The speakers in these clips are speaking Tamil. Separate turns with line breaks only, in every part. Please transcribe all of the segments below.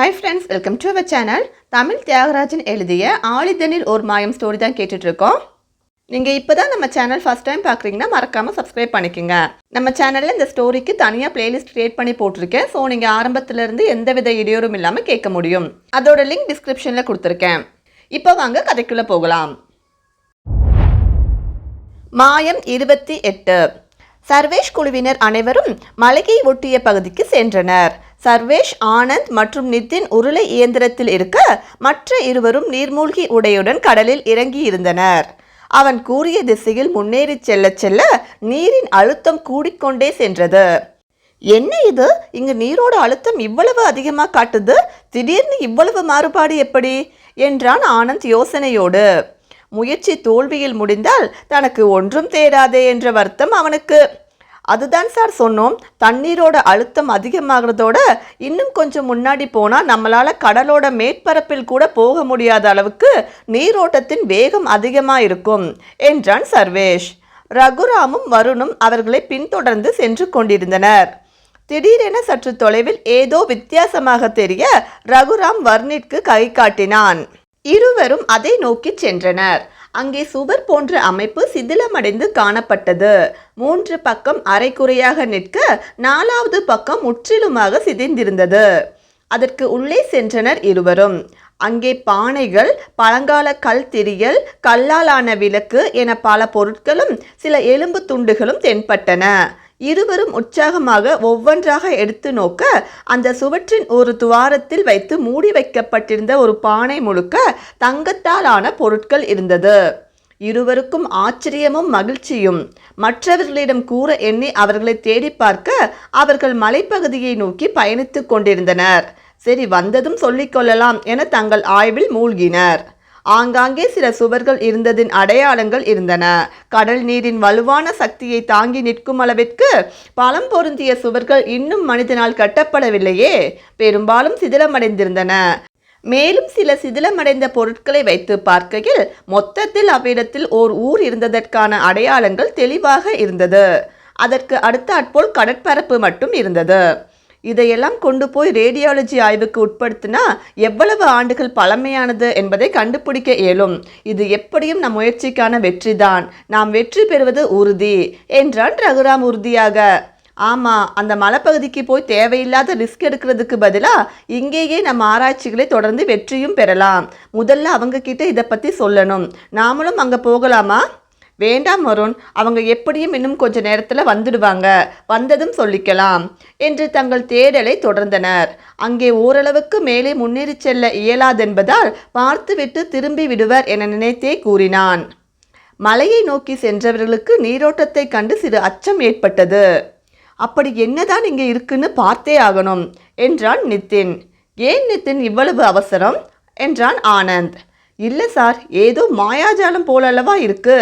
Hi friends welcome to our channel Tamil Thiyagarajan எழுதிய ஆழிதனில் ஒரு மாயம் ஸ்டோரி தான் கேட்டுட்ருக்கோம். நீங்கள் இப்போ தான் நம்ம சேனல் ஃபஸ்ட் டைம் பார்க்குறீங்கன்னா மறக்காமல் சப்ஸ்கிரைப் பண்ணிக்கோங்க. நம்ம சேனலில் இந்த ஸ்டோரிக்கு தனியாக பிளேலிஸ்ட் க்ரியேட் பண்ணி போட்டிருக்கேன். ஸோ நீங்கள் ஆரம்பத்துலேருந்து எந்த வித இடையூறும் இல்லாமல் கேட்க முடியும். அதோட லிங்க் டிஸ்கிரிப்ஷனில் கொடுத்துருக்கேன். இப்போ வாங்க கதைக்குள்ளே போகலாம். மாயம் இருபத்தி எட்டு. சர்வேஷ் குழுவினர் அனைவரும் மலையை ஒட்டிய பகுதிக்கு சென்றனர். சர்வேஷ் ஆனந்த் மற்றும் நிதின் உருளை இயந்திரத்தில் இருக்க மற்ற இருவரும் நீர்மூழ்கி உடையுடன் கடலில் இறங்கி இருந்தனர் அவன் கூறிய திசையில் முன்னேறி செல்ல செல்ல நீரின் அழுத்தம் கூடிக்கொண்டே சென்றது. என்ன இது? இங்கு நீரோட அழுத்தம் இவ்வளவு அதிகமாக காட்டுது? திடீர்னு இவ்வளவு மாறுபாடு எப்படி? என்றான் ஆனந்த் யோசனையோடு. முயற்சி தோல்வியில் முடிந்தால் தனக்கு ஒன்றும் தேராதே என்ற வருத்தம் அவனுக்கு. அதுதான் சார் சொன்னோம். தண்ணீரோட அழுத்தம் அதிகமாகிறதோட இன்னும் கொஞ்சம் முன்னாடி போனால் நம்மளால் கடலோட மேற்பரப்பில் கூட போக முடியாத அளவுக்கு நீரோட்டத்தின் வேகம் அதிகமாக இருக்கும் என்றான் சர்வேஷ். ரகுராமும் வருணும் அவர்களை பின்தொடர்ந்து சென்று கொண்டிருந்தனர். திடீரென சற்று தொலைவில் ஏதோ வித்தியாசமாக தெரிய ரகுராம் வர்ணிற்கு கை காட்டினான். இருவரும் அதை நோக்கி சென்றனர். அங்கே சுவர் போன்ற அமைப்பு சிதிலமடைந்து காணப்பட்டது. மூன்று பக்கம் அரைக்குறையாக நிற்க நாலாவது பக்கம் முற்றிலுமாக சிதைந்திருந்தது. அதற்கு உள்ளே சென்றனர் இருவரும். அங்கே பானைகள் பழங்கால கல் திரியல் கல்லாலான விளக்கு என பல பொருட்களும் சில எலும்பு துண்டுகளும் தென்பட்டன. இருவரும் உற்சாகமாக ஒவ்வொன்றாக எடுத்து நோக்க அந்த சுவற்றின் ஒரு துவாரத்தில் வைத்து மூடி வைக்கப்பட்டிருந்த ஒரு பானை முழுக்க தங்கத்தாலான பொருட்கள் இருந்தது. இருவருக்கும் ஆச்சரியமும் மகிழ்ச்சியும். மற்றவர்களிடம் கூற எண்ணி அவர்களை தேடி பார்க்க அவர்கள் மலைப்பகுதியை நோக்கி பயணித்துக் கொண்டிருந்தனர். சரி வந்ததும் சொல்லிக்கொள்ளலாம் என தங்கள் ஆய்வில் மூழ்கினர். ஆங்காங்கே சில சுவர்கள் இருந்ததின் அடையாளங்கள் இருந்தன. கடல் நீரின் வலுவான சக்தியை தாங்கி நிற்கும் அளவிற்கு பலம் பொருந்திய சுவர்கள் இன்னும் மனிதனால் கட்டப்படவில்லையே. பெரும்பாலும் சிதிலமடைந்திருந்தன. மேலும் சில சிதிலமடைந்த பொருட்களை வைத்து பார்க்கையில் மொத்தத்தில் அவ்விடத்தில் ஓர் ஊர் இருந்ததற்கான அடையாளங்கள் தெளிவாக இருந்தது. அதற்கு அடுத்தாற்போல் கடற்பரப்பு மட்டும் இருந்தது. இதையெல்லாம் கொண்டு போய் ரேடியாலஜி ஆய்வுக்கு உட்படுத்தினா எவ்வளவு ஆண்டுகள் பழமையானது என்பதை கண்டுபிடிக்க இயலும். இது எப்படியும் நம் முயற்சிக்கான வெற்றிதான். நாம் வெற்றி பெறுவது உறுதி என்றான் ரகுராம் உறுதியாக. ஆமாம் அந்த மலைப்பகுதிக்கு போய் தேவையில்லாத ரிஸ்க் எடுக்கிறதுக்கு பதிலாக இங்கேயே நம்ம ஆராய்ச்சிகளை தொடர்ந்து வெற்றியும் பெறலாம். முதல்ல அவங்க கிட்ட இதை பற்றி சொல்லணும். நாமளும் அங்கே போகலாமா? வேண்டாம் வருண் அவங்க எப்படியும் இன்னும் கொஞ்ச நேரத்தில் வந்துடுவாங்க. வந்ததும் சொல்லிக்கலாம் என்று தங்கள் தேடலை தொடர்ந்தனர். அங்கே ஓரளவுக்கு மேலே முன்னேறி செல்ல இயலாதென்பதால் பார்த்துவிட்டு திரும்பி விடுவர் என நினைத்தே கூறினான். மலையை நோக்கி சென்றவர்களுக்கு நீரோட்டத்தை கண்டு சிறு அச்சம் ஏற்பட்டது. அப்படி என்னதான் இங்கே இருக்குன்னு பார்த்தே ஆகணும் என்றான் நித்தின். ஏன் நித்தின் இவ்வளவு அவசரம்? என்றான் ஆனந்த். இல்லை சார் ஏதோ மாயாஜாலம் போலல்லவா இருக்கு.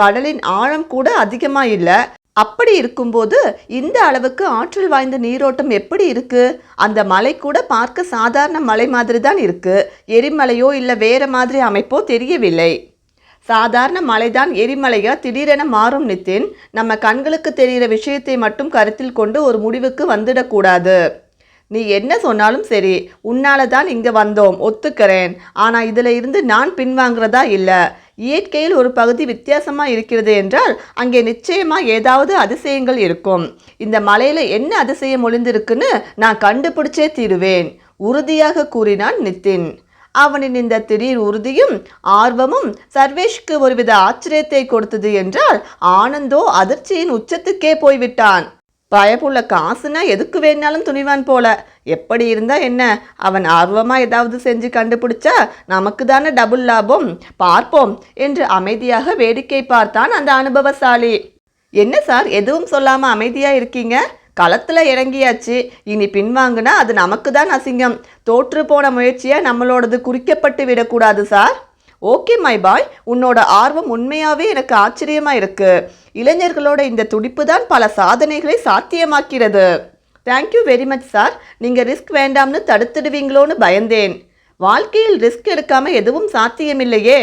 கடலின் ஆழம் கூட அதிகமாக இல்லை. அப்படி இருக்கும்போது இந்த அளவுக்கு ஆற்றல் வாய்ந்த நீரோட்டம் எப்படி இருக்கு? அந்த மலை கூட பார்க்க சாதாரண மலை மாதிரி தான் இருக்கு. எரிமலையோ இல்லை வேற மாதிரி அமைப்போ தெரியவில்லை. சாதாரண மலைதான் எரிமலையா திடீரென மாறும் நித்தின். நம்ம கண்களுக்கு தெரிகிற விஷயத்தை மட்டும் கருத்தில் கொண்டு ஒரு முடிவுக்கு வந்துடக்கூடாது. நீ என்ன சொன்னாலும் சரி உன்னால தான் இங்கே வந்தோம் ஒத்துக்கிறேன். ஆனால் இதில் இருந்து நான் பின்வாங்கிறதா இல்லை. இயற்கையில் ஒரு பகுதி வித்தியாசமாக இருக்கிறது என்றால் அங்கே நிச்சயமாக ஏதாவது அதிசயங்கள் இருக்கும். இந்த மலையில் என்ன அதிசயம் ஒளிந்திருக்குன்னு நான் கண்டுபிடிச்சே தீருவேன். உறுதியாக கூறினான் நிதின் அவனின் இந்த திடீர் உறுதியும் ஆர்வமும் சர்வேஷ்க்கு ஒருவித ஆச்சரியத்தை கொடுத்தது என்றால் ஆனந்தோ அதிர்ச்சியின் உச்சத்துக்கே போய்விட்டான். பயப்புள்ள காசுனா எதுக்கு வேணாலும் துணிவான் போல. எப்படி இருந்தால் என்ன? அவன் ஆர்வமாக ஏதாவது செஞ்சு கண்டுபிடிச்சா நமக்கு தானே டபுள் லாபம்? பார்ப்போம் என்று அமைதியாக வேடிக்கை பார்த்தான் அந்த அனுபவசாலி. என்ன சார் எதுவும் சொல்லாமல் அமைதியாக இருக்கீங்க? களத்தில் இறங்கியாச்சு. இனி பின்வாங்குனா அது நமக்கு தான் அசிங்கம். தோற்று போன முயற்சியை நம்மளோடது குறிக்கப்பட்டு விடக்கூடாது சார். ஓகே மை பாய் உன்னோட ஆர்வம் உண்மையாகவே எனக்கு ஆச்சரியமாக இருக்குது இளைஞர்களோட இந்த துடிப்பு தான் பல சாதனைகளை சாத்தியமாக்கிறது. Thank you very much sir நீங்கள் ரிஸ்க் வேண்டாம்னு தடுத்துடுவீங்களோன்னு பயந்தேன். வாழ்க்கையில் ரிஸ்க் எடுக்காமல் எதுவும் சாத்தியமில்லையே.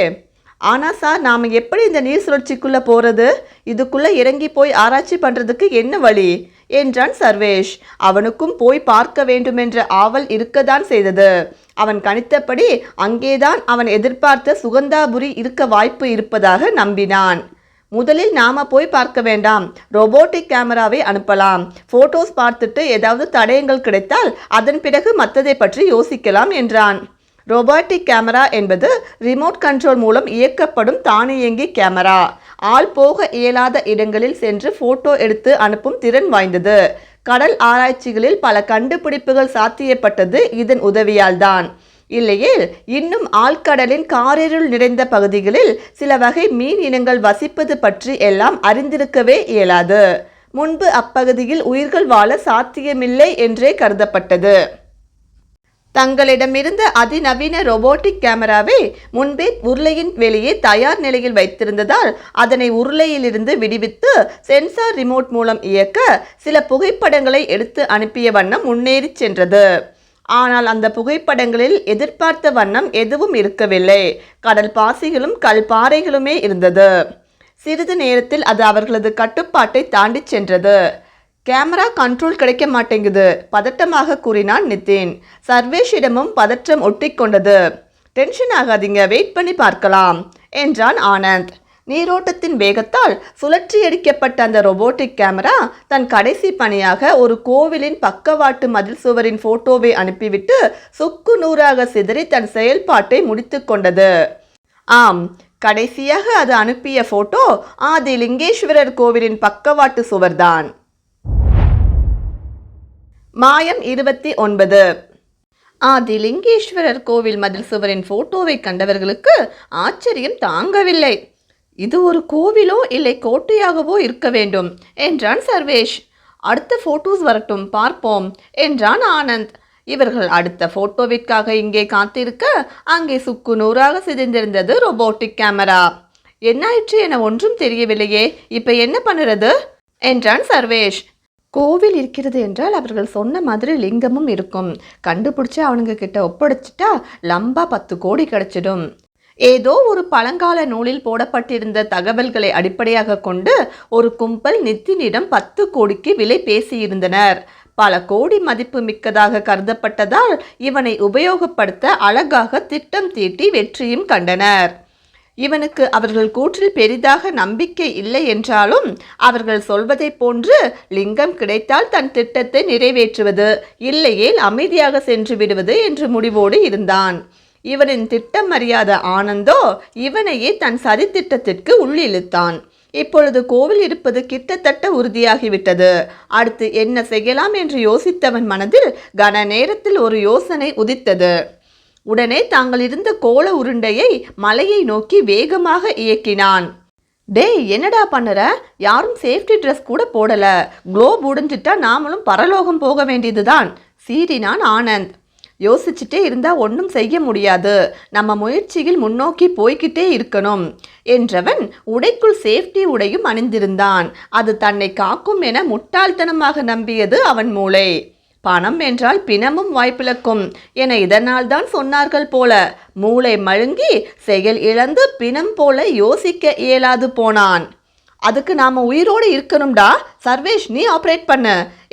ஆனால் சார் நாம் எப்படி இந்த நீர் சுழற்சிக்குள்ளே போகிறது இதுக்குள்ளே இறங்கி போய் ஆராய்ச்சி பண்ணுறதுக்கு என்ன வழி? என்றான் சர்வேஷ். அவனுக்கும் போய் பார்க்க வேண்டுமென்ற ஆவல் இருக்கத்தான் செய்தது. அவன் கணித்தபடி அங்கேதான் அவன் எதிர்பார்த்த சுகந்தாபுரி இருக்க வாய்ப்பு இருப்பதாக நம்பினான். முதலில் நாம போய் பார்க்க வேண்டாம். ரோபோட்டிக் கேமராவை அனுப்பலாம். போட்டோஸ் பார்த்துட்டு ஏதாவது தடயங்கள் கிடைத்தால் அதன் பிறகு மற்றதை பற்றி யோசிக்கலாம் என்றான். ரோபோட்டிக் கேமரா என்பது ரிமோட் கண்ட்ரோல் மூலம் இயக்கப்படும் தானியங்கி கேமரா. ஆள் போக இயலாத இடங்களில் சென்று போட்டோ எடுத்து அனுப்பும் திறன் வாய்ந்தது. கடல் ஆராய்ச்சிகளில் பல கண்டுபிடிப்புகள் சாத்தியப்பட்டது இதன் உதவியால்தான். இல்லையேல் இன்னும் ஆழ்கடலின் காரிருள் நிறைந்த பகுதிகளில் சில வகை மீன் இனங்கள் வசிப்பது பற்றி எல்லாம் அறிந்திருக்கவே இயலாது. முன்பு அப்பகுதியில் உயிர்கள் வாழ சாத்தியமில்லை என்றே கருதப்பட்டது. தங்களிடமிருந்த அதிநவீன ரோபோட்டிக் கேமராவை முன்பே உருளையின் வெளியே தயார் நிலையில் வைத்திருந்ததால் அதனை உருளையிலிருந்து விடுவித்து சென்சார் ரிமோட் மூலம் இயக்க சில புகைப்படங்களை எடுத்து அனுப்பிய வண்ணம் முன்னேறி சென்றது. ஆனால் அந்த புகைப்படங்களில் எதிர்பார்த்த வண்ணம் எதுவும் இருக்கவில்லை. கடல் பாசிகளும் கல் பாறைகளுமே இருந்தது. சிறிது நேரத்தில் அது அவர்களது கட்டுப்பாட்டை தாண்டிச் சென்றது. கேமரா கண்ட்ரோல் கிடைக்க மாட்டேங்குது பதட்டமாக கூறினான் நிதின் சர்வேஷிடமும் பதற்றம் ஒட்டிக்கொண்டது. டென்ஷன் ஆகாதீங்க வெயிட் பண்ணி பார்க்கலாம் என்றான் ஆனந்த். நீரோட்டத்தின் வேகத்தால் சுழற்றியடிக்கப்பட்ட அந்த ரொபோட்டிக் கேமரா தன் கடைசி பணியாக ஒரு கோவிலின் பக்கவாட்டு மதில் சுவரின் போட்டோவை அனுப்பிவிட்டு சுக்கு நூறாக சிதறி தன் செயல்பாட்டை முடித்து கொண்டது. ஆம் கடைசியாக அது அனுப்பிய போட்டோ ஆதி லிங்கேஸ்வரர் கோவிலின் பக்கவாட்டு சுவர்தான். மாயம் இருபத்தி ஒன்பது. ஆதி லிங்கேஸ்வரர் கோவில் மதில் சுவரின் போட்டோவை கண்டவர்களுக்கு ஆச்சரியம் தாங்கவில்லை. இது ஒரு கோவிலோ இல்லை கோட்டையாகவோ இருக்க வேண்டும் என்றான் சர்வேஷ். அடுத்த போட்டோஸ் வரட்டும் பார்ப்போம் என்றான் ஆனந்த். இவர்கள் அடுத்த போட்டோவிற்காக இங்கே காத்திருக்க அங்கே சுக்கு நூறாக சிதைந்திருந்தது ரோபோட்டிக் கேமரா என்னாயிற்று என ஒன்றும் தெரியவில்லையே இப்போ என்ன பண்ணுறது? என்றான் சர்வேஷ். கோவில் இருக்கிறது என்றால் அவர்கள் சொன்ன மாதிரி லிங்கமும் இருக்கும். கண்டுபிடிச்சு அவனுங்க கிட்ட ஒப்படைச்சிட்டா லம்பா பத்து கோடி கிடைச்சிடும். ஏதோ ஒரு பழங்கால நூலில் போடப்பட்டிருந்த தகவல்களை அடிப்படையாக கொண்டு ஒரு கும்பல் நித்தினிடம் பத்து கோடிக்கு விலை பேசியிருந்தனர். பல கோடி மதிப்பு மிக்கதாக கருதப்பட்டதால் இவனை உபயோகப்படுத்த அழகாக திட்டம் தீட்டி வெற்றியும் கண்டனர். இவனுக்கு அவர்கள் கூற்றில் பெரிதாக நம்பிக்கை இல்லை என்றாலும் அவர்கள் சொல்வதைப் போன்று லிங்கம் கிடைத்தால் தன் திட்டத்தை நிறைவேற்றுவது இல்லையேல் அமைதியாக சென்று விடுவது என்று முடிவோடு இருந்தான். இவனின் திட்டம் அறியாத ஆனந்தோ இவனையே தன் சதித்திட்டத்திற்கு உள்ளிழுத்தான். இப்பொழுது கோவில் இருப்பது கிட்டத்தட்ட உறுதியாகிவிட்டது. அடுத்து என்ன செய்யலாம் என்று யோசித்தவன் மனதில் கன நேரத்தில் ஒரு யோசனை உதித்தது. உடனே தாங்கள் இருந்த கோல உருண்டையை மலையை நோக்கி வேகமாக இயக்கினான். டேய் என்னடா பண்ணுற? யாரும் சேஃப்டி ட்ரெஸ் கூட போடல. குளோப் உடைஞ்சிட்டா நாமளும் பரலோகம் போக வேண்டியதுதான். சீறினான் ஆனந்த். யோசிச்சுட்டே இருந்தா ஒன்றும் செய்ய முடியாது. நம்ம முயற்சியில் முன்னோக்கி போய்கிட்டே இருக்கணும். என்றவன் உடைக்குள் சேஃப்டி உடையும் அணிந்திருந்தான். அது தன்னை காக்கும் என முட்டாள்தனமாக நம்பியது அவன் மூளை. பணம் என்றால் பிணமும் வாய்ப்பிழக்கும் என இதனால் தான் சொன்னார்கள் போல. மூளை மழுங்கி செயல் இழந்து பிணம் போல யோசிக்க இயலாது போனான். அதுக்கு நாம உயிரோடு இருக்கணும்டா சர்வேஷ் நீ ஆப்ரேட் பண்ண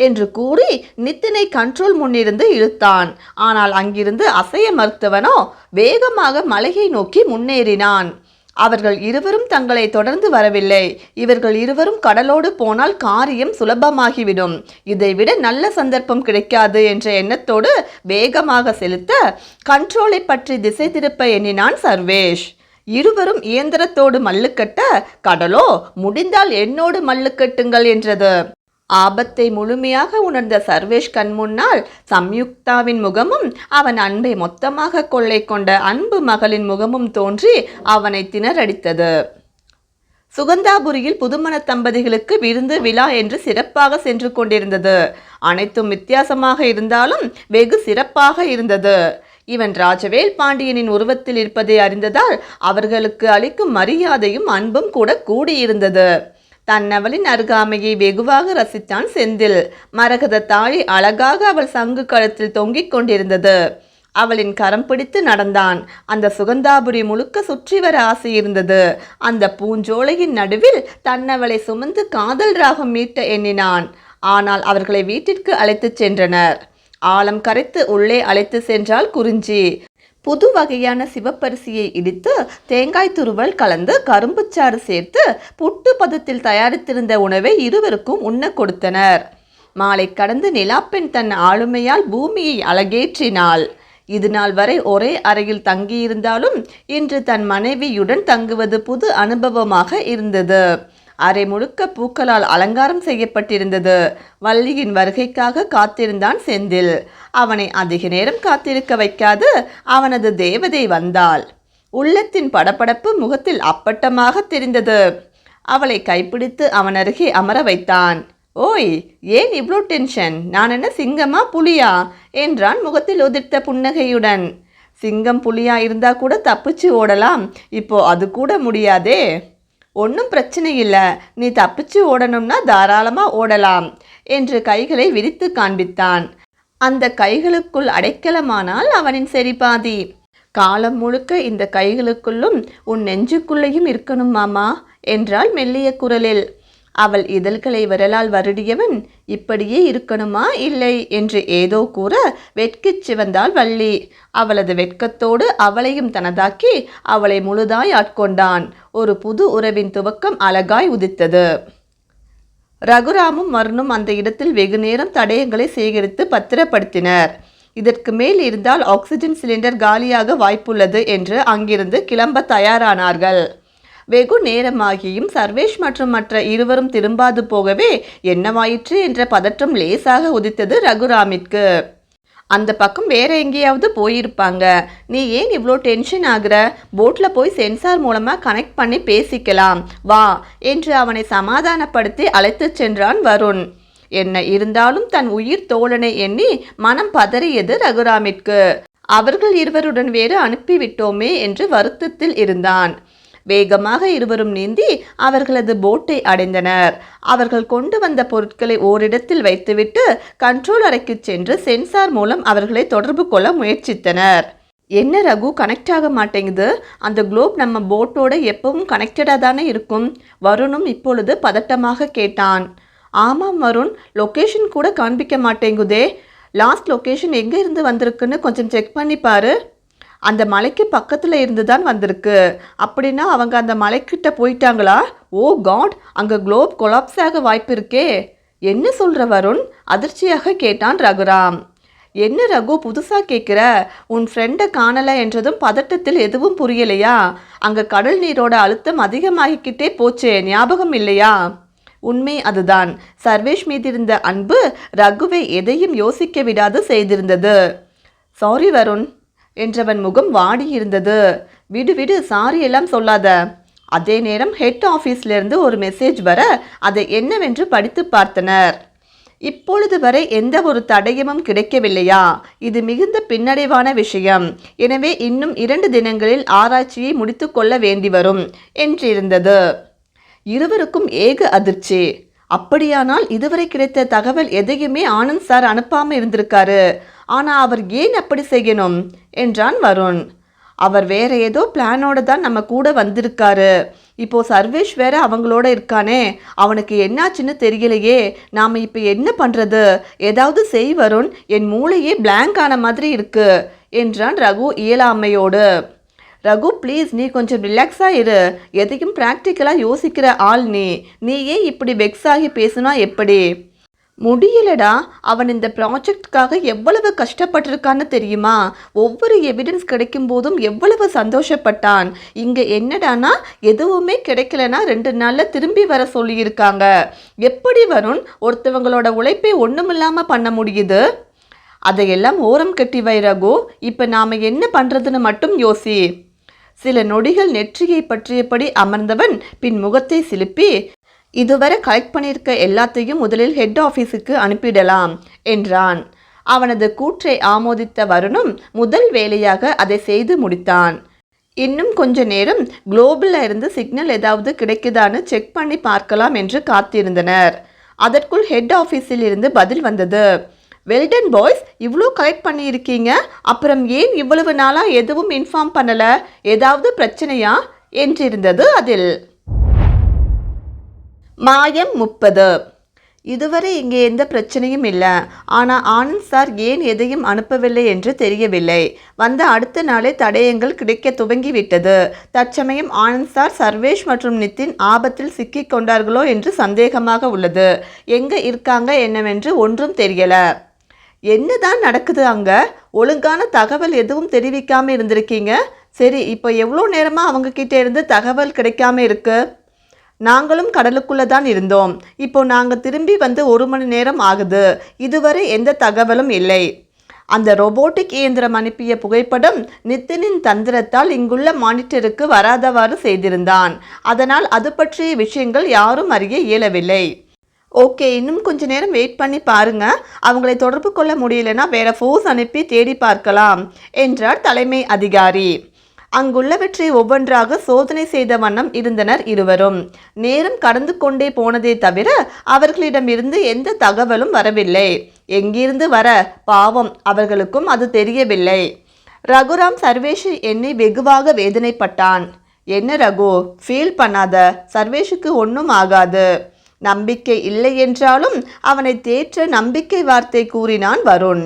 என்று கூறி நித்தினை கண்ட்ரோல் முன்னிருந்து இழுத்தான். ஆனால் அங்கிருந்து அசைய மறுத்தவனோ வேகமாக மலையை நோக்கி முன்னேறினான். அவர்கள் இருவரும் தங்களை தொடர்ந்து வரவில்லை. இவர்கள் இருவரும் கடலோடு போனால் காரியம் சுலபமாகிவிடும். இதைவிட நல்ல சந்தர்ப்பம் கிடைக்காது என்ற எண்ணத்தோடு வேகமாக செலுத்த கண்ட்ரோலை பற்றி திசை திருப்ப எண்ணினான் சர்வேஷ். இருவரும் இயந்திரத்தோடு மல்லுக்கட்ட கடலோ முடிந்தால் என்னோடு மல்லுக்கட்டுங்கள் என்றது. ஆபத்தை முழுமையாக உணர்ந்த சர்வேஷ் கண் முன்னால் சம்யுக்தாவின் முகமும் அவன் அன்பை மொத்தமாக கொள்ளை கொண்ட அன்பு மகளின் முகமும் தோன்றி அவனை திணறடித்தது. சுகந்தாபுரியில் புதுமண தம்பதிகளுக்கு விருந்து விழா என்று சிறப்பாக சென்று கொண்டிருந்தது. அனைத்தும் வித்தியாசமாக இருந்தாலும் வெகு சிறப்பாக இருந்தது. இவன் ராஜவேல் பாண்டியனின் உருவத்தில் இருப்பதை அறிந்ததால் அவர்களுக்கு அளிக்கும் மரியாதையும் அன்பும் கூட கூடியிருந்தது. தன்னவளின் அருகாமையை வெகுவாக ரசித்தான் செந்தில். மரகத தாழி அழகாக அவள் சங்கு கழுத்தில் தொங்கிக் கொண்டிருந்தது. அவளின் கரம் பிடித்து நடந்தான். அந்த சுகந்தாபுரி முழுக்க சுற்றி வர ஆசை இருந்தது. அந்த பூஞ்சோலையின் நடுவில் தன்னவளை சுமந்து காதல் ராகம் மீட்ட எண்ணினான். ஆனால் அவர்களை வீட்டிற்கு அழைத்துச் சென்றனர். ஆழம் கரைத்து உள்ளே அழைத்து சென்றால் குறிஞ்சி. புது வகையான சிவப்பரிசியை இடித்து தேங்காய் துருவல் கலந்து கரும்புச்சாறு சேர்த்து புட்டு பதத்தில் தயாரித்திருந்த உணவை இருவருக்கும் உண்ண கொடுத்தனர். மாலை கடந்து நிலாப்பெண் தன் ஆளுமையால் பூமியை அழகேற்றினாள். இது நாள் வரை ஒரே அறையில் தங்கியிருந்தாலும் இன்று தன் மனைவியுடன் தங்குவது புது அனுபவமாக இருந்தது. அரை முழுக்க பூக்களால் அலங்காரம் செய்யப்பட்டிருந்தது. வள்ளியின் வருகைக்காக காத்திருந்தான் செந்தில். அவனை அதிக நேரம் காத்திருக்க வைக்காது அவனது தேவதை வந்தாள். உள்ளத்தின் படபடப்பு முகத்தில் அப்பட்டமாக தெரிந்தது. அவளை கைப்பிடித்து அவன் அருகே அமர வைத்தான். ஓய் ஏன் இவ்வளோ டென்ஷன்? நான் என்ன சிங்கமா புலியா? என்றான் முகத்தில் உதிர்த்த புன்னகையுடன். சிங்கம் புலியா இருந்தா கூட தப்பிச்சு ஓடலாம். இப்போ அது கூட முடியாதே. ஒன்றும் பிரச்சனை இல்லை. நீ தப்பிச்சு ஓடணும்னா தாராளமாக ஓடலாம் என்று கைகளை விரித்து காண்பித்தான். அந்த கைகளுக்குள் அடைக்கலமானால் அவனின் சரிபாதி. காலம் முழுக்க இந்த கைகளுக்குள்ளும் உன் நெஞ்சுக்குள்ளேயும் இருக்கணும் மாமா என்றாள் மெல்லிய குரலில். அவள் இதழ்களை விரலால் வருடியவன் இப்படியே இருக்கணுமா? இல்லை என்று ஏதோ கூற வெட்கிச் சிவந்தாள் வள்ளி. அவளது வெட்கத்தோடு அவளையும் தனதாக்கி அவளை முழுதாய் ஆட்கொண்டான். ஒரு புது உறவின் துவக்கம் அழகாய் உதித்தது. ரகுராமும் மருணும் அந்த இடத்தில் வெகுநேரம் தடயங்களை சேகரித்து பத்திரப்படுத்தினர். இதற்கு மேல் இருந்தால் ஆக்சிஜன் சிலிண்டர் காலியாக வாய்ப்புள்ளது என்று அங்கிருந்து கிளம்ப தயாரானார்கள். வெகு நேரமாகியும் சர்வேஷ் மற்றும் மற்ற இருவரும் திரும்பாது போகவே என்னவாயிற்று என்ற பதற்றம் லேசாக உதித்தது ரகுராமிற்கு. அந்த பக்கம் வேற எங்கேயாவது போயிருப்பாங்க. நீ ஏன் இவ்வளோ டென்ஷன் ஆகுற? போட்டில் போய் சென்சார் மூலமாக கனெக்ட் பண்ணி பேசிக்கலாம். வா என்று அவனை சமாதானப்படுத்தி அழைத்துச் சென்றான் வருண். என்ன இருந்தாலும் தன் உயிர் தோழனை எண்ணி மனம் பதறியது ரகுராமிற்கு. அவர்கள் இருவருடன் வேறு அனுப்பிவிட்டோமே என்று வருத்தத்தில் இருந்தான். வேகமாக இருவரும் நீந்தி அவர்களது போட்டை அடைந்தனர். அவர்கள் கொண்டு வந்த பொருட்களை ஓரிடத்தில் வைத்துவிட்டு கண்ட்ரோல் அறைக்கு சென்று சென்சார் மூலம் அவர்களை தொடர்பு கொள்ள முயற்சித்தனர். என்ன ரகு கனெக்ட் ஆக மாட்டேங்குது? அந்த குளோப் நம்ம போட்டோட எப்பவும் கனெக்டடாக தானே இருக்கும்? வருணும் இப்பொழுது பதட்டமாக கேட்டான். ஆமாம் வருண் லொக்கேஷன் கூட காண்பிக்க மாட்டேங்குதே. லாஸ்ட் லொக்கேஷன் எங்கே இருந்து வந்திருக்குன்னு கொஞ்சம் செக் பண்ணி பாரு. அந்த மலைக்கு பக்கத்தில் இருந்து தான் வந்திருக்கு. அப்படின்னா அவங்க அந்த மலைக்கிட்ட போயிட்டாங்களா? ஓ காட் அங்கே குளோப் கொலாப்ஸ் ஆக வாய்ப்பு இருக்கே. என்ன சொல்கிற வருண்? அதிர்ச்சியாக கேட்டான் ரகுராம். என்ன ரகு புதுசாக கேட்குற உன் ஃப்ரெண்டை காணலை என்றதும் பதட்டத்தில் எதுவும் புரியலையா? அங்கே கடல் நீரோட அழுத்தம் அதிகமாகிக்கிட்டே போச்சே ஞாபகம் இல்லையா? உண்மை அதுதான். சர்வேஷ் மீதிருந்த அன்பு ரகுவை எதையும் யோசிக்க விடாது செய்திருந்தது. சாரி வருண். என்றவன் முகம் வாடியிருந்தது. விடு விடு சாரி எல்லாம் சொல்லாத. அதே நேரம் ஹெட் ஆஃபீஸ்லேருந்து ஒரு மெசேஜ் வர அதை என்னவென்று படித்து பார்த்தனர். இப்பொழுது வரை எந்த ஒரு தடயமும் கிடைக்கவில்லையா? இது மிகுந்த பின்னடைவான விஷயம். எனவே இன்னும் இரண்டு தினங்களில் ஆராய்ச்சியை முடித்து கொள்ள வேண்டி வரும் என்றிருந்தது. இருவருக்கும் ஏக அதிர்ச்சி. அப்படியானால் இதுவரை கிடைத்த தகவல் எதையுமே ஆனந்த் சார் அனுப்பாமல் இருந்திருக்காரு. ஆனால் அவர் ஏன் அப்படி செய்யணும்? என்றான் வருண். அவர் வேற ஏதோ பிளானோட தான் நம்ம கூட வந்திருக்காரு. இப்போ சர்வேஷ் வேற அவங்களோட இருக்கானே. அவனுக்கு என்னாச்சுன்னு தெரியலையே. நாம் இப்போ என்ன பண்ணுறது ஏதாவது செய் வருண். என் மூளையே பிளாங்க் ஆன மாதிரி இருக்கு. என்றான் ரகு இயலாமையோடு. ரகு ப்ளீஸ் நீ கொஞ்சம் ரிலாக்ஸாக இரு. எதையும் ப்ராக்டிக்கலாக யோசிக்கிற ஆள் நீ. நீ ஏன் இப்படி வெக்ஸ் ஆகி பேசுனா எப்படி? முடியலடா. அவன் இந்த ப்ராஜெக்ட்காக எவ்வளவு கஷ்டப்பட்டிருக்கான்னு தெரியுமா? ஒவ்வொரு எவிடன்ஸ் கிடைக்கும் போதும் எவ்வளவு சந்தோஷப்பட்டான். இங்கே என்னடானா எதுவுமே கிடைக்கலனா ரெண்டு நாளில் திரும்பி வர சொல்லியிருக்காங்க. எப்படி வரும் ஒருத்தவங்களோட உழைப்பை ஒன்றுமில்லாமல் பண்ண முடியுது? அதையெல்லாம் ஓரம் கட்டி வை ரகு. இப்போ நாம் என்ன பண்ணுறதுன்னு மட்டும் யோசி. சில நொடிகள் நெற்றியை பற்றியபடி அமர்ந்தவன் பின் முகத்தை சிலுப்பி இதுவரை கலெக்ட் பண்ணியிருக்க எல்லாத்தையும் முதலில் ஹெட் ஆஃபீஸுக்கு அனுப்பிடலாம் என்றான். அவனது கூற்றை ஆமோதித்த வருணும் முதல் வேலையாக அதை செய்து முடித்தான். இன்னும் கொஞ்ச நேரம் குளோபல்ல இருந்து சிக்னல் ஏதாவது கிடைக்குதான்னு செக் பண்ணி பார்க்கலாம் என்று காத்திருந்தனர். அதற்குள் ஹெட் ஆஃபீஸில் இருந்து பதில் வந்தது. வெல்டன் பாய்ஸ் இவ்வளோ கலெக்ட் பண்ணியிருக்கீங்க. அப்புறம் ஏன் இவ்வளவு நாளாக எதுவும் இன்ஃபார்ம் பண்ணலை? ஏதாவது பிரச்சனையா? என்றிருந்தது அதில். மாயம் முப்பது. இதுவரை இங்கே எந்த பிரச்சனையும் இல்லை. ஆனால் ஆனந்த் சார் ஏன் எதையும் அனுப்பவில்லை என்று தெரியவில்லை. வந்த அடுத்த நாளே தடயங்கள் கிடைக்க துவங்கிவிட்டது. தற்சமயம் ஆனந்த் சார் சர்வேஷ் மற்றும் நிதின் ஆபத்தில் சிக்கிக் கொண்டார்களோ என்று சந்தேகமாக உள்ளது. எங்கே இருக்காங்க என்னவென்று ஒன்றும் தெரியல. என்னதான் நடக்குது அங்கே? ஒழுங்கான தகவல் எதுவும் தெரிவிக்காமல் இருந்திருக்கீங்க? சரி இப்போ எவ்வளோ நேரமாக அவங்கக்கிட்ட இருந்து தகவல் கிடைக்காம இருக்குது நாங்களும் கடலுக்குள்ளே தான் இருந்தோம். இப்போ நாங்கள் திரும்பி வந்து ஒரு மணி நேரம் ஆகுது. இதுவரை எந்த தகவலும் இல்லை. அந்த ரோபோட்டிக் இயந்திரம் அனுப்பிய புகைப்படம் நித்தினின் தந்திரத்தால் இங்குள்ள மானிட்டருக்கு வராதவாறு செய்திருந்தான். அதனால் அது பற்றிய விஷயங்கள் யாரும் அறிய இயலவில்லை. ஓகே இன்னும் கொஞ்ச நேரம் வெயிட் பண்ணி பாருங்கள் அவங்களை தொடர்பு கொள்ள முடியலன்னா வேற ஃபோர்ஸ் அனுப்பி தேடி பார்க்கலாம் என்றார் தலைமை அதிகாரி. அங்குள்ளவற்றை ஒவ்வொன்றாக சோதனை செய்த வண்ணம் இருந்தனர் இருவரும். நேரம் கடந்து கொண்டே போனதே தவிர அவர்களிடமிருந்து எந்த தகவலும் வரவில்லை. எங்கிருந்து வர? பாவம் அவர்களுக்கும் அது தெரியவில்லை. ரகுராம் சர்வேஷ் என்னை வெகுவாக வேதனைப்பட்டான். என்ன ரகு? ஃபீல் பண்ணாத. சர்வேஷுக்கு ஒன்றும் ஆகாது. நம்பிக்கை இல்லை என்றாலும் அவனை தேற்ற நம்பிக்கை வார்த்தை கூறினான் வருண்.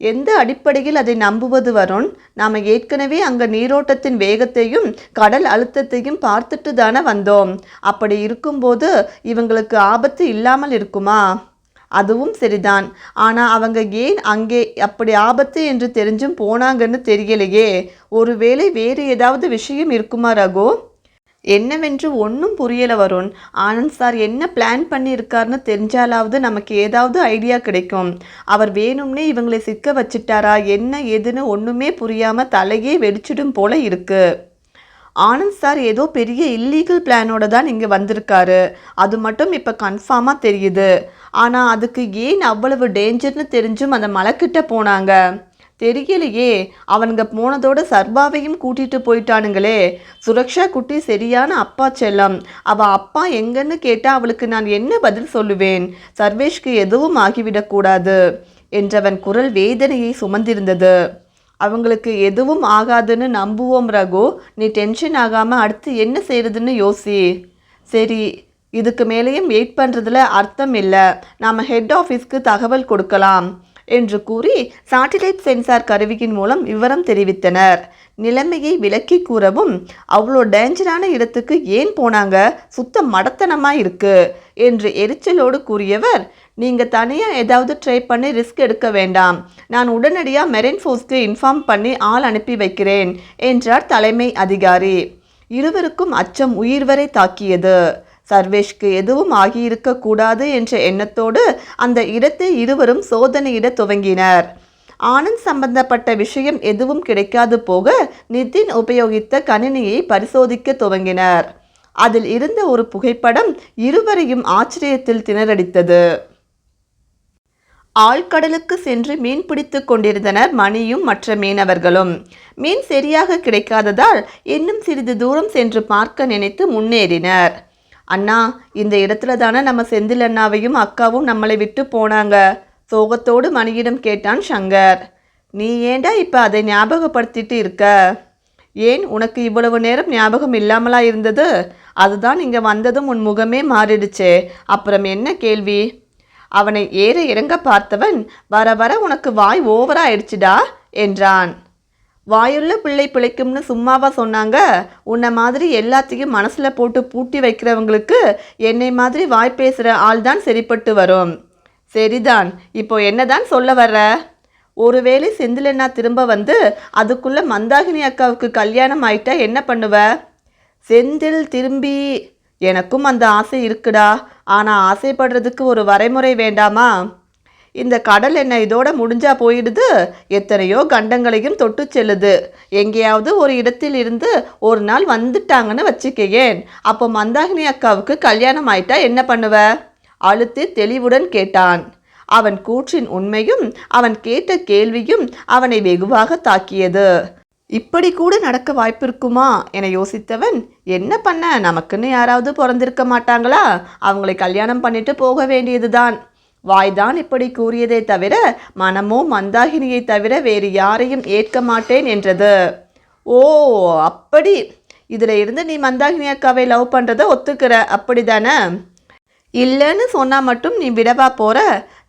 எந்த அடிப்படையில் அதை நம்புவது வருண்? நாம் ஏற்கனவே அங்கே நீரோட்டத்தின் வேகத்தையும் கடல் அழுத்தத்தையும் பார்த்துட்டு தானே வந்தோம். அப்படி இருக்கும்போது இவங்களுக்கு ஆபத்து இல்லாமல் இருக்குமா? அதுவும் சரிதான். ஆனால் அவங்க ஏன் அங்கே அப்படி ஆபத்து என்று தெரிஞ்சும் போனாங்கன்னு தெரியலையே. ஒருவேளை வேறு ஏதாவது விஷயம் இருக்குமா ரகு? என்னவென்று ஒன்றும் புரியலை வருண். ஆனந்த் சார் என்ன பிளான் பண்ணியிருக்காருன்னு தெரிஞ்சாலாவது நமக்கு ஏதாவது ஐடியா கிடைக்கும். அவர் வேணும்னே இவங்களை சிக்க வச்சிட்டாரா? என்ன ஏதுன்னு ஒன்றுமே புரியாமல் தலையே வெடிச்சிடும் போல இருக்கு. ஆனந்த் சார் ஏதோ பெரிய இல்லீகல் பிளானோட தான் இங்கே வந்திருக்காரு. அது மட்டும் இப்போ கன்ஃபார்மாக தெரியுது. ஆனால் அதுக்கு ஏன் அவ்வளவு டேஞ்சர்னு தெரிஞ்சும் அந்த மலைக்கிட்ட போனாங்க? தெரியலையே. அவனுங்க போனதோட சர்பாவையும் கூட்டிகிட்டு போயிட்டானுங்களே. சுரக்ஷா குட்டி சரியான அப்பா செல்லம். அவள் அப்பா எங்கன்னு கேட்டால் அவளுக்கு நான் என்ன பதில் சொல்லுவேன்? சர்வேஷ்க்கு எதுவும் ஆகிவிடக்கூடாது என்றவன் குரல் வேதனையை சுமந்திருந்தது. அவங்களுக்கு எதுவும் ஆகாதுன்னு நம்புவோம் ரகு. நீ டென்ஷன் ஆகாமல் அடுத்து என்ன செய்யறதுன்னு யோசி. சரி இதுக்கு மேலேயும் வெயிட் பண்ணுறதுல அர்த்தம் இல்லை. நாம் ஹெட் ஆஃபீஸ்க்கு தகவல் கொடுக்கலாம். என்று கூறி சாட்டிலைட் சென்சார் கருவியின் மூலம் விவரம் தெரிவித்தனர். நிலைமையை விளக்கி கூறவும் அவ்வளோ டேஞ்சரான இடத்துக்கு ஏன் போனாங்க? சுத்த மடத்தனமாக இருக்கு என்று எரிச்சலோடு கூறியவர் நீங்கள் தனியாக ஏதாவது ட்ரை பண்ணி ரிஸ்க் எடுக்க வேண்டாம். நான் உடனடியாக மெரின் ஃபோர்ஸ்க்கு இன்ஃபார்ம் பண்ணி ஆள் அனுப்பி வைக்கிறேன் என்றார் தலைமை அதிகாரி. இருவருக்கும் அச்சம் உயிர் வரை தாக்கியது. சர்வேஷ்க்கு எதுவும் ஆகியிருக்க கூடாது என்ற எண்ணத்தோடு அந்த இடத்தை இருவரும் சோதனையிட துவங்கினர். ஆனந்த் சம்பந்தப்பட்ட விஷயம் எதுவும் கிடைக்காது போக நிதின் உபயோகித்த கணினியை பரிசோதிக்க துவங்கினர். அதில் இருந்த ஒரு புகைப்படம் இருவரையும் ஆச்சரியத்தில் திணறடித்தது. ஆழ்கடலுக்கு சென்று மீன் பிடித்து கொண்டிருந்தனர் மணியும் மற்ற மீனவர்களும். மீன் சரியாக கிடைக்காததால் இன்னும் சிறிது தூரம் சென்று பார்க்க நினைத்து முன்னேறினர். அண்ணா இந்த இடத்துல தானே நம்ம செந்தில் அண்ணாவையும் அக்காவும் நம்மளை விட்டு போனாங்க. சோகத்தோடு மணியிடம் கேட்டான் சங்கர். நீ ஏண்டா இப்போ அதை ஞாபகப்படுத்திட்டு இருக்க? ஏன் உனக்கு இவ்வளவு நேரம் ஞாபகம் இல்லாமலா இருந்தது? அதுதான் இங்கே வந்ததும் உன் முகமே மாறிடுச்சே. அப்புறம் என்ன கேள்வி? அவனை ஏற இறங்க பார்த்தவன் வர வர உனக்கு வாய் ஓவராயிடுச்சுடா என்றான். வாயுள்ள பிள்ளை பிழைக்கும்னு சும்மாவா சொன்னாங்க? உன்னை மாதிரி எல்லாத்தையும் மனசில் போட்டு பூட்டி வைக்கிறவங்களுக்கு என்னை மாதிரி வாய் பேசுகிற ஆள் தான் சரிப்பட்டு வரும். சரிதான். இப்போ என்னதான் சொல்ல வர்ற? ஒருவேளை செந்திலண்ணா திரும்ப வந்து அதுக்குள்ளே மந்தாகினி அக்காவுக்கு கல்யாணம் ஆயிட்டா என்ன பண்ணுவ? செந்தில் திரும்பி எனக்கும் அந்த ஆசை இருக்குடா. ஆனால் ஆசைப்படுறதுக்கு ஒரு வரைமுறை வேண்டாமா? இந்த கடல் என்ன இதோட முடிஞ்சா போயிடுது. எத்தனையோ கண்டங்களையும் தொட்டு செல்லுது. எங்கேயாவது ஒரு இடத்தில் இருந்து ஒரு நாள் வந்துட்டாங்கன்னு வச்சுக்கையேன். அப்போ மந்தாகினி அக்காவுக்கு கல்யாணம் ஆயிட்டா என்ன பண்ணுவ? அழுத்தி தெளிவுடன் கேட்டான். அவன் கூற்றின் உண்மையும் அவன் கேட்ட கேள்வியும் அவனை வெகுவாக தாக்கியது. இப்படி கூட நடக்க வாய்ப்பிருக்குமா? என யோசித்தவன் என்ன பண்ண? நமக்குன்னு யாராவது பிறந்திருக்க மாட்டாங்களா? அவங்களை கல்யாணம் பண்ணிட்டு போக வேண்டியதுதான். வாய்தான் இப்படி கூறியதே தவிர மனமோ மந்தாகினியை தவிர வேறு யாரையும் ஏற்க மாட்டேன் என்றது. ஓ அப்படி. இதில் இருந்து நீ மந்தாகினி அக்காவை லவ் பண்ணுறத ஒத்துக்கிற. அப்படிதானே? இல்லைன்னு சொன்னால் மட்டும் நீ விடவா போகிற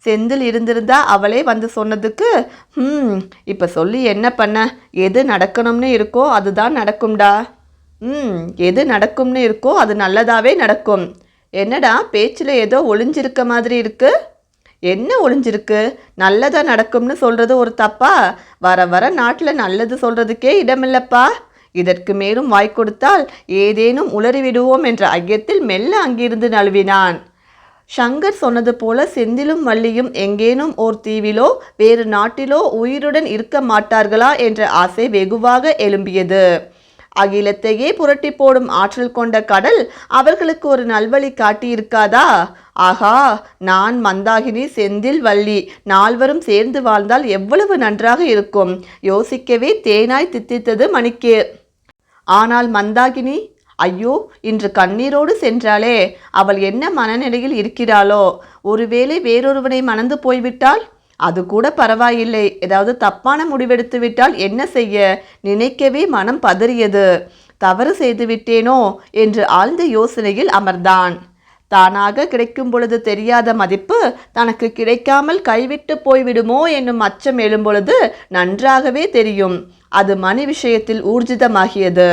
செந்தில் இருந்திருந்தா அவளே வந்து சொன்னதுக்கு ம் இப்போ சொல்லி என்ன பண்ண? எது நடக்கணும்னு இருக்கோ அதுதான் நடக்கும்டா. ம் எது நடக்கும்னு இருக்கோ அது நல்லதாகவே நடக்கும். என்னடா பேச்சில் ஏதோ ஒளிஞ்சிருக்க மாதிரி இருக்குது என்ன ஒளிஞ்சிருக்கு? நல்லதாக நடக்கும்னு சொல்கிறது ஒரு தப்பா? வர வர நாட்டில் நல்லது சொல்கிறதுக்கே இடமில்லப்பா. இதற்கு மேலும் வாய் கொடுத்தால் ஏதேனும் உளறிவிடுவோம் என்ற ஐயத்தில் மெல்ல அங்கிருந்து நழுவினான். ஷங்கர் சொன்னது போல செந்திலும் வள்ளியும் எங்கேனும் ஓர் தீவிலோ வேறு நாட்டிலோ உயிருடன் இருக்க மாட்டார்களா என்ற ஆசை வெகுவாக எழும்பியது. அகிலத்தையே புரட்டி போடும் ஆற்றல் கொண்ட கடல் அவர்களுக்கு ஒரு நல்வழி காட்டியிருக்காதா? ஆகா நான் மந்தாகினி செந்தில் வள்ளி. நால்வரும் சேர்ந்து வாழ்ந்தால் எவ்வளவு நன்றாக இருக்கும். யோசிக்கவே தேனாய் தித்தித்தது மணிக்கு ஆனால் மந்தாகினி ஐயோ இன்று கண்ணீரோடு சென்றாளே. அவள் என்ன மனநிலையில் இருக்கிறாளோ? ஒருவேளை வேறொருவனை மணந்து போய்விட்டால் அது கூட பரவாயில்லை. ஏதாவது தப்பான முடிவெடுத்து விட்டால் என்ன செய்ய? நினைக்கவே மனம் பதறியது. தவறு செய்துவிட்டேனோ என்று ஆழ்ந்த யோசனையில் அமர்ந்தான். தானாக கிடைக்கும் பொழுது தெரியாத மதிப்பு தனக்கு கிடைக்காமல் கைவிட்டு போய்விடுமோ என்னும் அச்சம் எழும்பொழுது நன்றாகவே தெரியும். அது மணி விஷயத்தில் ஊர்ஜிதமாகியது.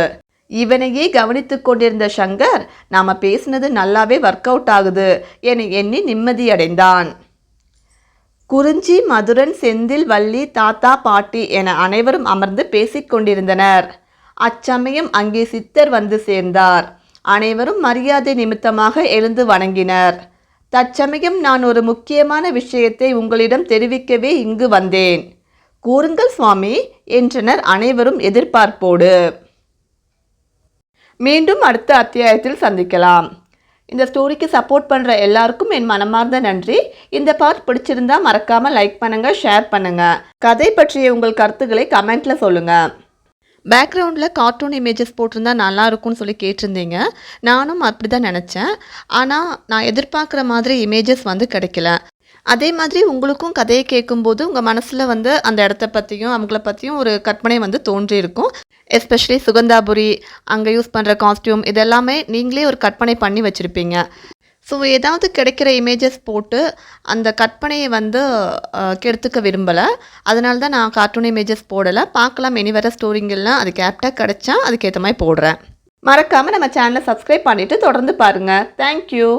இவனையே கவனித்து கொண்டிருந்த சங்கர் நாம பேசினது நல்லாவே ஒர்க் அவுட் ஆகுது என எண்ணி நிம்மதியடைந்தான். குறிஞ்சி மதுரன் செந்தில் வள்ளி தாத்தா பாட்டி என அனைவரும் அமர்ந்து பேசிக் கொண்டிருந்தனர். அச்சமயம் அங்கே சித்தர் வந்து சேர்ந்தார். அனைவரும் மரியாதை நிமித்தமாக எழுந்து வணங்கினர். தற்சமயம் நான் ஒரு முக்கியமான விஷயத்தை உங்களிடம் தெரிவிக்கவே இங்கு வந்தேன். கூறுங்கள் சுவாமி என்றனர் அனைவரும் எதிர்பார்ப்போடு. மீண்டும் அடுத்த அத்தியாயத்தில் சந்திக்கலாம். இந்த ஸ்டோரிக்கு சப்போர்ட் பண்ணுற எல்லாருக்கும் என் மனமார்ந்த நன்றி. இந்த பார்ட் பிடிச்சிருந்தா மறக்காமல் லைக் பண்ணுங்கள் ஷேர் பண்ணுங்கள் கதை பற்றிய உங்கள் கருத்துக்களை கமெண்ட்டில் சொல்லுங்கள் பேக்ரவுண்டில் கார்ட்டூன் இமேஜஸ் போட்டிருந்தா நல்லா இருக்கும்னு சொல்லி கேட்டிருந்தீங்க. நானும் அப்படி தான் நினச்சேன். ஆனால் நான் எதிர்பார்க்குற மாதிரி இமேஜஸ் வந்து கிடைக்கல. அதே மாதிரி உங்களுக்கும் கதையை கேட்கும்போது உங்கள் மனசில் வந்து அந்த இடத்த பற்றியும் அவங்கள பற்றியும் ஒரு கற்பனை வந்து தோன்றியிருக்கும். எஸ்பெஷலி சுகந்தாபுரி அங்கே யூஸ் பண்ணுற காஸ்டியூம் இதெல்லாமே நீங்களே ஒரு கற்பனை பண்ணி வச்சுருப்பீங்க. ஸோ ஏதாவது கிடைக்கிற இமேஜஸ் போட்டு அந்த கற்பனையை வந்து கெடுத்துக்க விரும்பலை. அதனால தான் நான் கார்ட்டூன் இமேஜஸ் போடலை. பார்க்கலாம். இனி வர ஸ்டோரிங்கெல்லாம் அதுக்கு கேப்டாக கிடைச்சா அதுக்கேற்ற மாதிரி போடுறேன். மறக்காமல் நம்ம சேனலை சப்ஸ்கிரைப் பண்ணிவிட்டு தொடர்ந்து பாருங்கள் தேங்க்யூ